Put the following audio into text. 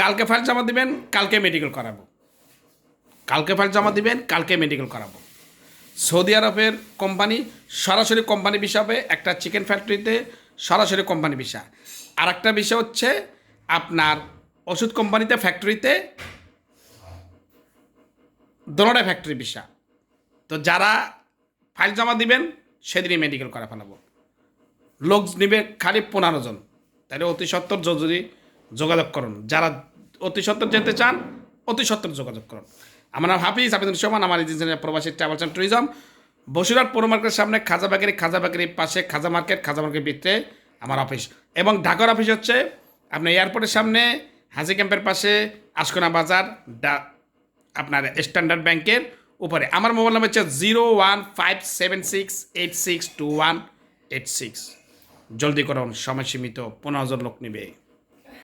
কালকে ফাইল জমা দিবেন, কালকে মেডিকেল করাবো। কালকে ফাইল জমা দিবেন, কালকে মেডিকেল করাবো। সৌদি আরবের কোম্পানি সরাসরি কোম্পানি বিষয় হবে, একটা চিকেন ফ্যাক্টরিতে সরাসরি কোম্পানি বিষয় আর একটা বিষয় হচ্ছে, আপনার ওষুধ কোম্পানিতে ফ্যাক্টরিতে দোনোটা ফ্যাক্টরি বিষয় তো যারা ফাইল জমা দিবেন, সেদিনই মেডিকেল করা ফেলাবো। লোক নিবে খালি পনেরো জন। তাহলে অতি সত্তর যদি যোগাযোগ করুন। যারা অতি সত্তর যেতে চান, অতি সত্তর যোগাযোগ করুন। আমার নাম হাফিজ আবেদন সমান, আমার প্রবাসী ট্রাভেলস অ্যান্ড ট্যুরিজম। বসিরহাট পৌর মার্কেটের সামনে খাজা বেকারি খাজা বেকারির পাশে খাজা মার্কেট খাজা মার্কেট ভিতরে আমার অফিস। এবং ঢাকার অফিস হচ্ছে আপনার এয়ারপোর্টের সামনে, হাজি ক্যাম্পের পাশে আশকোনা বাজার, ডা আপনার স্ট্যান্ডার্ড ব্যাংকের উপরে। আমার মোবাইল নাম্বার হচ্ছে zero one five seven six eight six two one eight six. জলদি করুন, সময় সীমিত, পনেরো হাজার লোক নেবে।